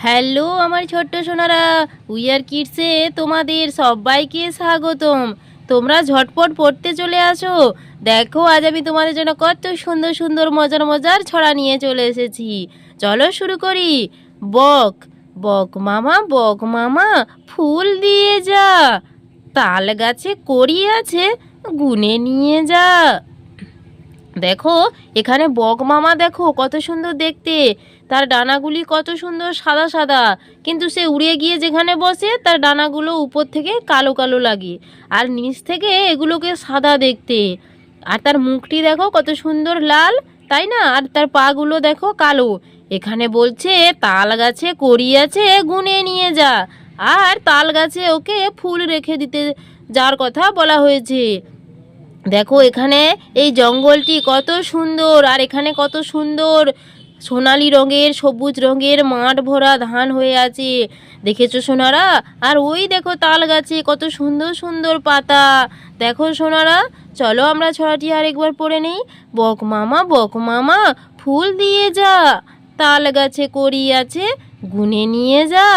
Hello আমার ছোট্ট Sonara wear কিডসে তোমাদের সবাইকে স্বাগতম। তোমরা ঝটপট পড়তে চলে আসো। দেখো, আজ আমি তোমাদের জন্য কত সুন্দর সুন্দর, মজার মজার ছড়া নিয়ে চলে এসেছি। চলো শুরু করি। বক বক মামা বক মামা, ফুল দিয়ে যা। তাল গাছে করি আছে, গুনে নিয়ে যা। দেখো, এখানে বক মামা দেখো, কত সুন্দর দেখতে। তার ডানাগুলি কত সুন্দর সাদা সাদা। কিন্তু সে উড়ে গিয়ে যেখানে বসে, তার ডানাগুলো উপর থেকে কালো কালো লাগে। আর নিচ থেকে এগুলোকে সাদা দেখতে। আর তার মুখটি দেখো, কত সুন্দর লাল, তাই না? আর তার পাগুলো দেখো, কালো। এখানে বলছে, তাল গাছে করি আছে, গুনে নিয়ে যা। আর তাল গাছে ওকে ফুল রেখে দিতে যার কথা বলা হয়েছে। দেখো, এখানে এই জঙ্গলটি কত সুন্দর, আর এখানে কত সুন্দর সোনালি রঙের, সবুজ রঙের মাঠ ভরা ধান হয়ে আছে। দেখেছ সোনারা? আর ওই দেখো তাল গাছে কত সুন্দর সুন্দর পাতা। দেখো সোনারা, চলো আমরা ছড়াটি আর একবার পড়ে নেই। বক মামা বক মামা, ফুল দিয়ে যা। তাল গাছে করি আছে, গুনে নিয়ে যা।